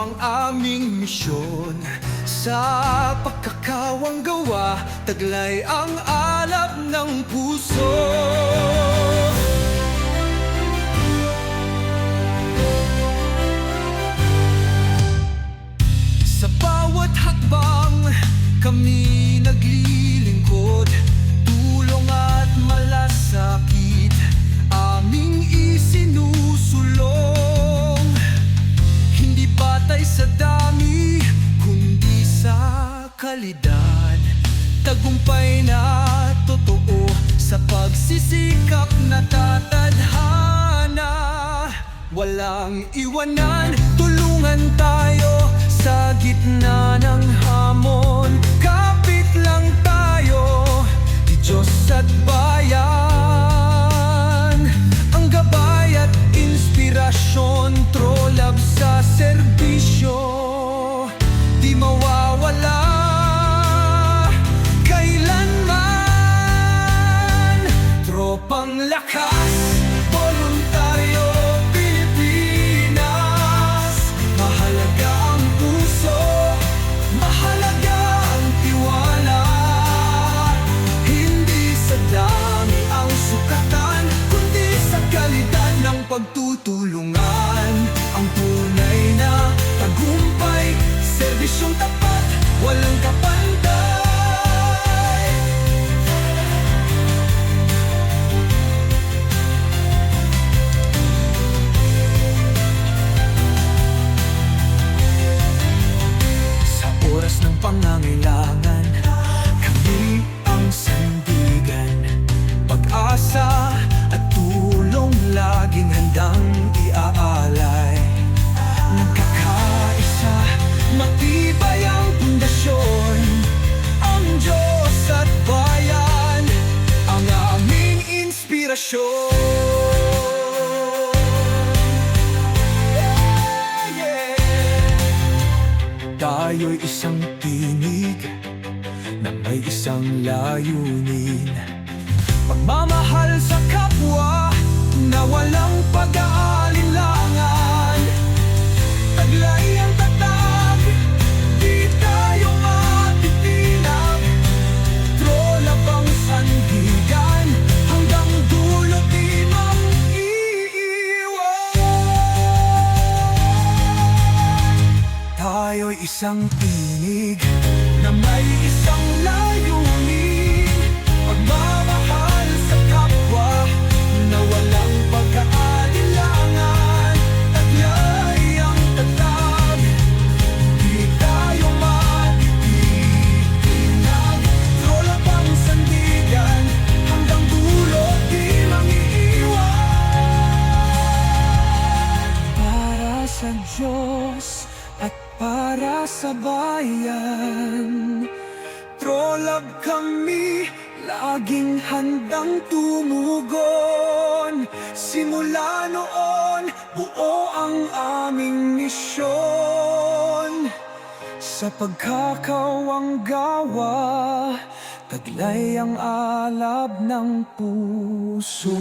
ang aming misyon. Sa pagkakawang gawa Taglay ang alab ng puso kalidad Tagumpay na totoo sa pagsisikap na tatadhana. Walang iwanan, tulungan tayo sa gitna ng hamon. Kapit lang tayo, di Diyos at bayan inspirasyon. Yeah, yeah. Tayo'y isang tinig na may isang layunin. Pagmamahal sa kapwa na walang pag-aalinlangan Tayo'y isang tinig na may para sa bayan Trolab kami, laging handang tumugon. Simula noon, buo ang aming misyon. Sa pagkakawang gawa Taglay ang alab ng puso